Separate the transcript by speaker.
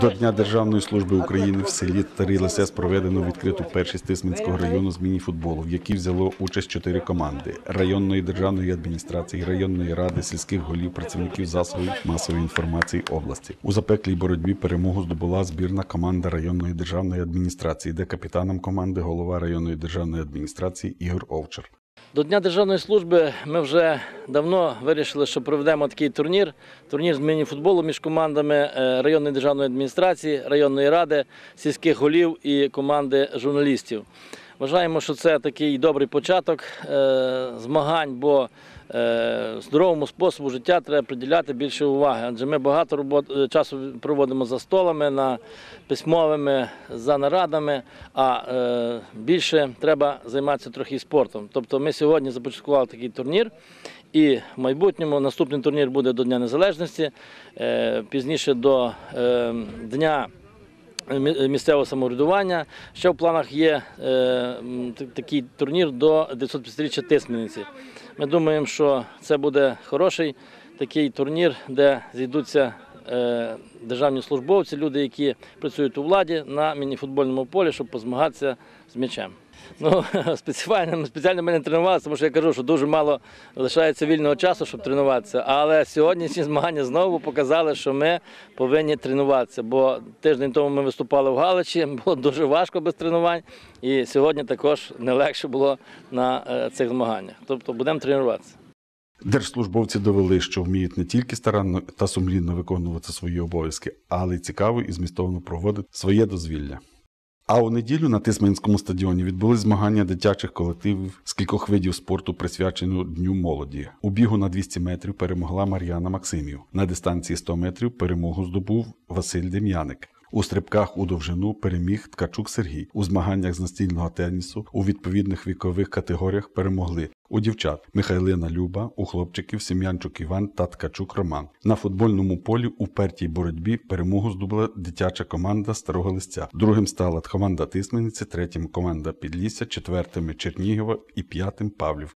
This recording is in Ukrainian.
Speaker 1: До Дня Державної служби України в селі Старий Лисес проведено відкриту першість Тисменського району з мініфутболу, в якій взяло участь чотири команди районної державної адміністрації, районної ради, сільських голів, працівників засобів масової інформації області. У запеклій боротьбі перемогу здобула збірна команда районної державної адміністрації, де капітаном команди голова районної державної адміністрації Ігор Овчар.
Speaker 2: До Дня державної служби ми вже давно вирішили, що проведемо такий турнір. Турнір з мініфутболу між командами е, районної державної адміністрації, районної ради, сільських голів і команди журналістів. Вважаємо, що це такий добрий початок е, змагань, бо е, здоровому способу життя треба приділяти більше уваги. Адже ми багато робот, е, часу проводимо за столами, на письмовими, за нарадами, а більше треба займатися трохи спортом. Тобто ми сьогодні започаткували такий турнір. І в майбутньому наступний турнір буде до Дня Незалежності, пізніше до Дня місцевого самоврядування. Ще в планах є е, такий турнір до 950-річчя Тисмениці. Ми думаємо, що це буде хороший такий турнір, де зійдуться державні службовці, люди, які працюють у владі на мініфутбольному полі, щоб позмагатися з м'ячем. Ну, спеціально, спеціально ми не тренувалися, тому що я кажу, що дуже мало лишається вільного часу, щоб тренуватися. Але сьогоднішні змагання знову показали, що ми повинні тренуватися. Бо тиждень тому ми виступали в Галичі, було дуже важко без тренувань. І сьогодні також не легше було на е, цих змаганнях. Тобто будемо тренуватися.
Speaker 1: Держслужбовці довели, що вміють не тільки старанно та сумлінно виконувати свої обов'язки, але й цікаво і змістовно проводити своє дозвілля. А у неділю на Тисменському стадіоні відбулись змагання дитячих колективів з кількох видів спорту, присвяченого Дню молоді. У бігу на 200 метрів перемогла Мар'яна Максимів. На дистанції 100 метрів перемогу здобув Василь Дем'яник. У стрибках у довжину переміг Ткачук Сергій. У змаганнях з настільного тенісу у відповідних вікових категоріях перемогли у дівчат Михайлина Люба, у хлопчиків Сім'янчук Іван та Ткачук Роман. На футбольному полі у пертій боротьбі перемогу здобула дитяча команда Старого Листя. Другим стала команда Тисмениці, третім команда Підлісся, четвертими Чернігова і п'ятим Павлів.